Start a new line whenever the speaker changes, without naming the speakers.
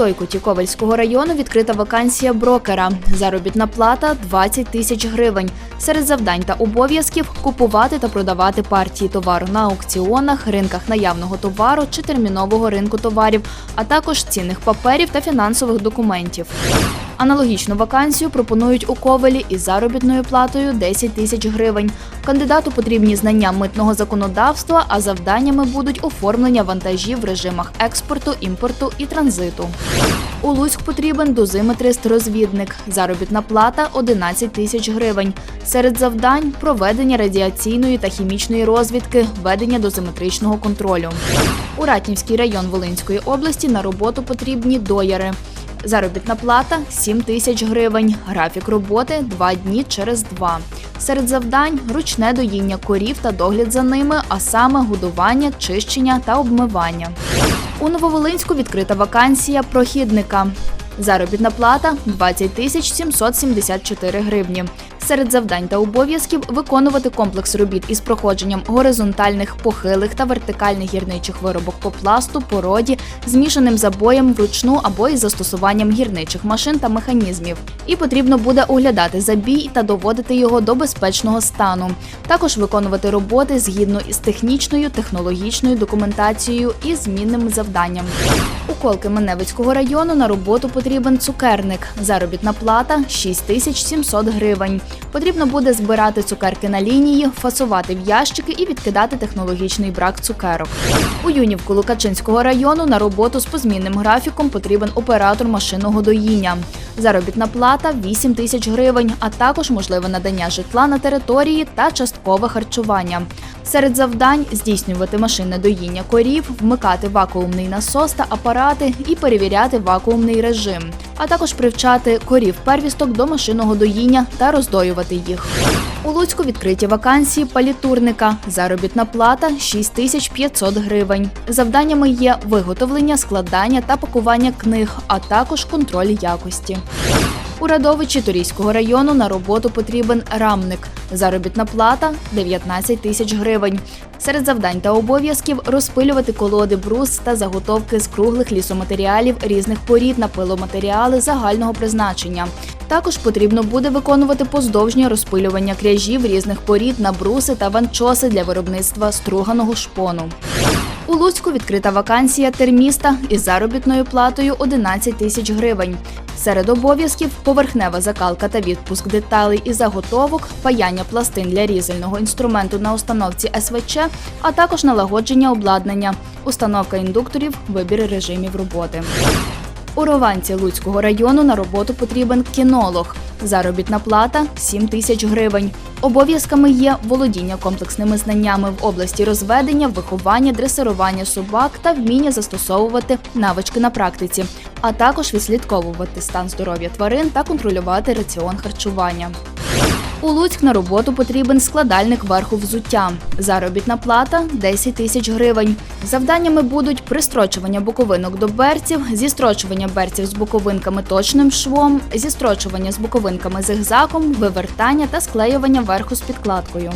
Тойкуті Тіковельського району відкрита вакансія брокера. Заробітна плата 20 тисяч гривень. Серед завдань та обов'язків купувати та продавати партії товару на аукціонах, ринках наявного товару чи термінового ринку товарів, а також цінних паперів та фінансових документів. Аналогічну вакансію пропонують у Ковелі із заробітною платою 10 тисяч гривень. Кандидату потрібні знання митного законодавства, а завданнями будуть оформлення вантажів в режимах експорту, імпорту і транзиту. У Луцьк потрібен дозиметрист-розвідник. Заробітна плата 11 тисяч гривень. Серед завдань проведення радіаційної та хімічної розвідки, ведення дозиметричного контролю. У Ратнівський район Волинської області на роботу потрібні дояри. Заробітна плата 7 тисяч гривень. Графік роботи 2 дні через 2. Серед завдань ручне доїння корів та догляд за ними, а саме годування, чищення та обмивання. У Нововолинську відкрита вакансія прохідника. Заробітна плата 20 тисяч 774 гривні. Серед завдань та обов'язків виконувати комплекс робіт із проходженням горизонтальних, похилих та вертикальних гірничих виробок по пласту, породі, змішаним забоєм вручну або із застосуванням гірничих машин та механізмів. І потрібно буде оглядати забій та доводити його до безпечного стану. Також виконувати роботи згідно із технічною, технологічною документацією і змінними завданнями. У Колки Маневицького району на роботу потрібен цукерник. Заробітна плата 6700 гривень. Потрібно буде збирати цукерки на лінії, фасувати в ящики і відкидати технологічний брак цукерок. У Юнівку Лукачинського району на роботу з позмінним графіком потрібен оператор машинного доїння. Заробітна плата 8 тисяч гривень, а також можливе надання житла на території та часткове харчування. Серед завдань здійснювати машинне доїння корів, вмикати вакуумний насос та апарати і перевіряти вакуумний режим, а також привчати корів первісток до машинного доїння та роздоювати їх. У Луцьку відкриті вакансії палітурника. Заробітна плата 6500 гривень. Завданнями є виготовлення, складання та пакування книг, а також контроль якості. У Радовичі Торійського району на роботу потрібен рамник. Заробітна плата 19 тисяч гривень. Серед завдань та обов'язків розпилювати колоди брус та заготовки з круглих лісоматеріалів різних порід на пиломатеріали загального призначення. Також потрібно буде виконувати поздовжнє розпилювання кряжів різних порід на бруси та ванчоси для виробництва струганого шпону. У Луцьку відкрита вакансія терміста із заробітною платою 11 тисяч гривень. Серед обов'язків поверхнева закалка та відпуск деталей і заготовок, паяння пластин для різального інструменту на установці СВЧ, а також налагодження обладнання, установка індукторів, вибір режимів роботи. У Рованці Луцького району на роботу потрібен кінолог. Заробітна плата 7 тисяч гривень. Обов'язками є володіння комплексними знаннями в області розведення, виховання, дресирування собак та вміння застосовувати навички на практиці, а також відслідковувати стан здоров'я тварин та контролювати раціон харчування. У Луцьк на роботу потрібен складальник верху взуття. Заробітна плата 10 тисяч гривень. Завданнями будуть пристрочування боковинок до берців, зістрочування берців з боковинками точним швом, зістрочування з боковинками зигзаком, вивертання та склеювання верху з підкладкою.